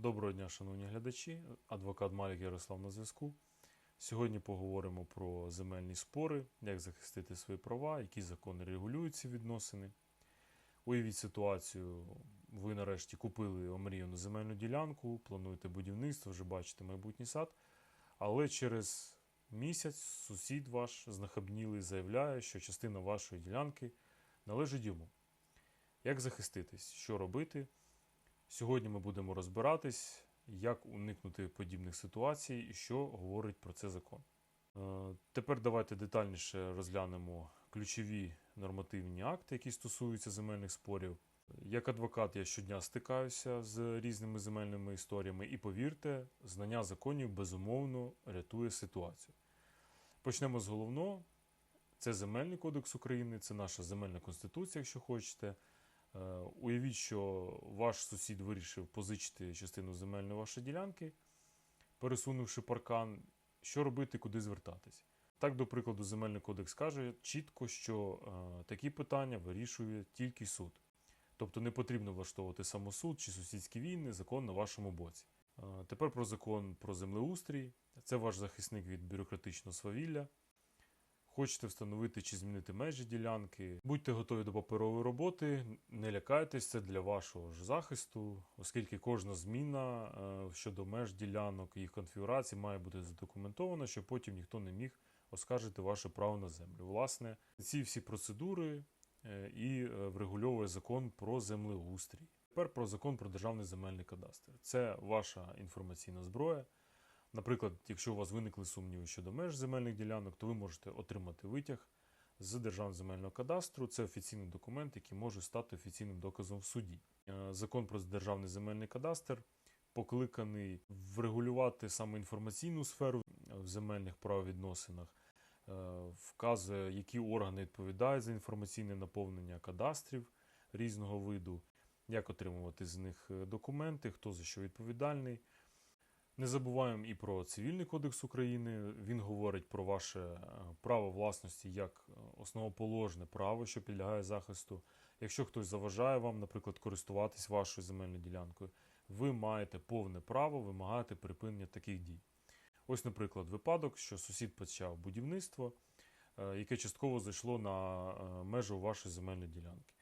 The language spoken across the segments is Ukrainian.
Доброго дня, шановні глядачі. Адвокат Малік Ярослав на зв'язку. Сьогодні поговоримо про земельні спори, як захистити свої права, які закони регулюють ці відносини. Уявіть ситуацію, ви нарешті купили омріяну земельну ділянку, плануєте будівництво, вже бачите майбутній сад, але через місяць сусід ваш знахабнілий заявляє, що частина вашої ділянки належить йому. Як захиститись? Що робити? Сьогодні ми будемо розбиратись, як уникнути подібних ситуацій і що говорить про це закон. Е, Тепер давайте детальніше розглянемо ключові нормативні акти, які стосуються земельних спорів. Як адвокат я щодня стикаюся з різними земельними історіями, і повірте, знання законів безумовно рятує ситуацію. Почнемо з головного: це Земельний кодекс України, це наша земельна конституція, якщо хочете. Е, Уявіть, що ваш сусід вирішив позичити частину земельної вашої ділянки, пересунувши паркан, що робити, куди звертатись. Так, до прикладу, Земельний кодекс каже чітко, що е, такі питання вирішує тільки суд. Тобто не потрібно влаштовувати самосуд чи сусідські війни, закон на вашому боці. Е, тепер про закон про землеустрій. Це ваш захисник від бюрократичного свавілля. Хочете встановити чи змінити межі ділянки, будьте готові до паперової роботи, не лякайтесь, це для вашого ж захисту, оскільки кожна зміна е, щодо меж ділянок, їх конфігурації має бути задокументована, щоб потім ніхто не міг оскаржити ваше право на землю. Власне, ці всі процедури е, і е, врегульовує закон про землеустрій. Тепер про закон про державний земельний кадастр. Це ваша інформаційна зброя. Наприклад, якщо у вас виникли сумніви щодо меж земельних ділянок, то ви можете отримати витяг з Державного земельного кадастру. Це офіційний документ, який може стати офіційним доказом в суді. Е, Закон про державний земельний кадастр покликаний врегулювати саме інформаційну сферу в земельних правовідносинах, е, вказує, які органи відповідають за інформаційне наповнення кадастрів різного виду, як отримувати з них е, документи, хто за що відповідальний. Не забуваємо і про Цивільний кодекс України. Він говорить про ваше е, право власності як е, основоположне право, що підлягає захисту. Якщо хтось заважає вам, наприклад, користуватись вашою земельною ділянкою, ви маєте повне право вимагати припинення таких дій. Ось, наприклад, випадок, що сусід почав будівництво, е, яке частково зайшло на межу вашої земельної ділянки.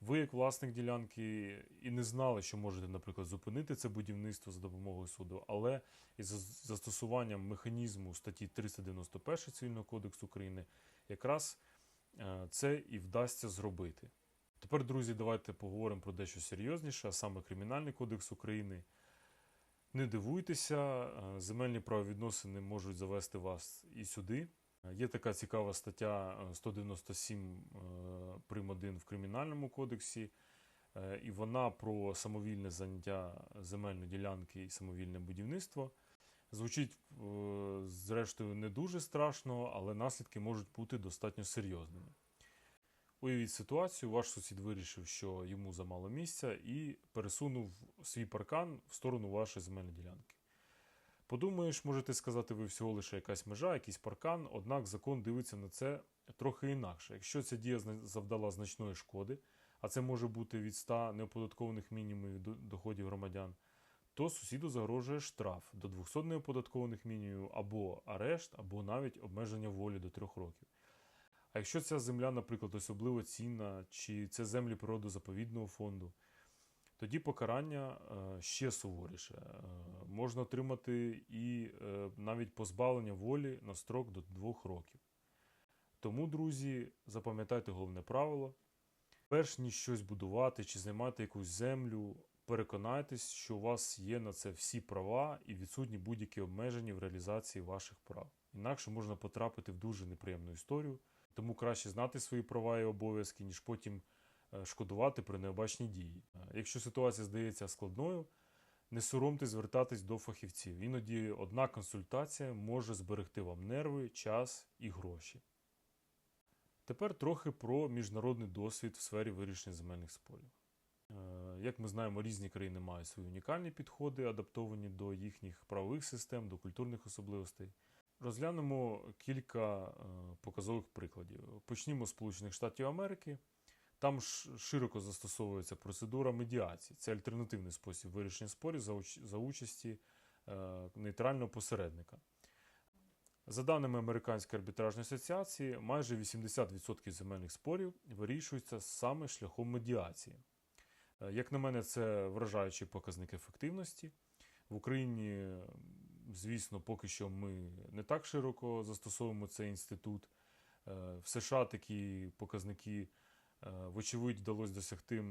Ви, як власник ділянки, і не знали, що можете, наприклад, зупинити це будівництво за допомогою суду, але із застосуванням механізму статті 391 Цивільного кодексу України якраз е, це і вдасться зробити. Тепер, друзі, давайте поговоримо про дещо серйозніше, а саме Кримінальний кодекс України. Не дивуйтеся, е, земельні правовідносини можуть завести вас і сюди. Е, Є така цікава стаття е, 197 е, прим. 1 в Кримінальному кодексі, е, і вона про самовільне заняття земельної ділянки і самовільне будівництво. Звучить, е, зрештою, не дуже страшно, але наслідки можуть бути достатньо серйозними. Уявіть ситуацію, ваш сусід вирішив, що йому замало місця, і пересунув свій паркан в сторону вашої земельної ділянки. Подумаєш, можете сказати, ви всього лише якась межа, якийсь паркан, однак закон дивиться на це трохи інакше. Якщо ця дія завдала значної шкоди, а це може бути від 100 неоподаткованих мінімумів до- доходів громадян, то сусіду загрожує штраф до 200 неоподаткованих мінімумів або арешт, або навіть обмеження волі до 3 років. А якщо ця земля, наприклад, особливо цінна, чи це землі природозаповідного фонду, тоді покарання е, ще суворіше. Е, Можна отримати і е, навіть позбавлення волі на строк до 2 років. Тому, друзі, запам'ятайте головне правило. Перш ніж щось будувати чи займати якусь землю, переконайтесь, що у вас є на це всі права і відсутні будь-які обмеження в реалізації ваших прав. Інакше можна потрапити в дуже неприємну історію, тому краще знати свої права і обов'язки, ніж потім шкодувати при необачній дії. Е, Якщо ситуація здається складною, не соромте звертатись до фахівців. Іноді одна консультація може зберегти вам нерви, час і гроші. Тепер трохи про міжнародний досвід в сфері вирішення земельних спорів. Е, Як ми знаємо, різні країни мають свої унікальні підходи, адаптовані до їхніх правових систем, до культурних особливостей. Розглянемо кілька е, показових прикладів. Почнімо з Сполучених Штатів Америки. Там широко застосовується процедура медіації. Це альтернативний спосіб вирішення спорів за, уч- за участі е, нейтрального посередника. За даними Американської арбітражної асоціації, майже 80% земельних спорів вирішуються саме шляхом медіації. Е, Як на мене, це вражаючий показник ефективності. В Україні, звісно, поки що ми не так широко застосовуємо цей інститут. Е, В США такі показники, вочевидь, вдалося досягти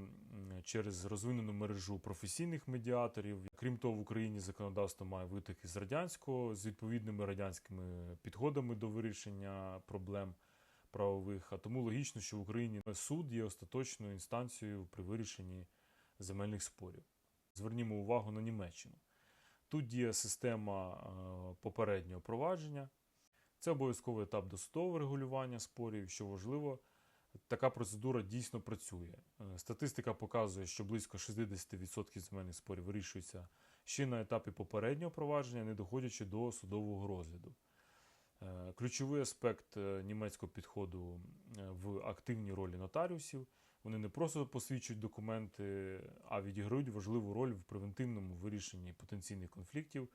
через розвинену мережу професійних медіаторів. Крім того, в Україні законодавство має витоки з радянського з відповідними радянськими підходами до вирішення проблем правових. А тому логічно, що в Україні суд є остаточною інстанцією при вирішенні земельних спорів. Звернімо увагу на Німеччину. Тут діє система е, попереднього провадження. Це обов'язковий етап досудового регулювання спорів. Що важливо, така процедура дійсно працює. Е, Статистика показує, що близько 60% земельних спорів вирішується ще на етапі попереднього провадження, не доходячи до судового розгляду. Е, Ключовий аспект е, німецького підходу в активній ролі нотаріусів. Вони не просто посвідчують документи, а відіграють важливу роль в превентивному вирішенні потенційних конфліктів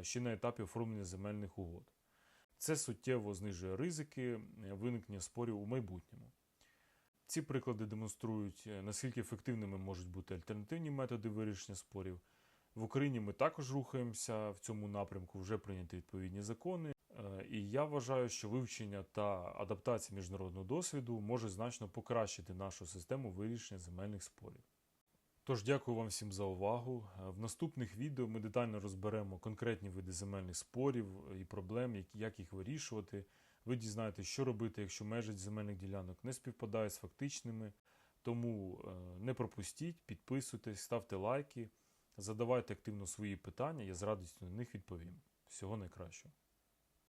ще на етапі оформлення земельних угод. Це суттєво знижує ризики виникнення спорів у майбутньому. Ці приклади демонструють, е, наскільки ефективними можуть бути альтернативні методи вирішення спорів. В Україні ми також рухаємося в цьому напрямку, вже прийняті відповідні закони. Е, І я вважаю, що вивчення та адаптація міжнародного досвіду може значно покращити нашу систему вирішення земельних спорів. Тож дякую вам всім за увагу. Е, В наступних відео ми детально розберемо конкретні види земельних спорів і проблем, як їх вирішувати. Ви дізнаєтесь, що робити, якщо межі земельних ділянок не співпадають з фактичними. Тому е, не пропустіть, підписуйтесь, ставте лайки, задавайте активно свої питання, я з радістю на них відповім. Всього найкращого.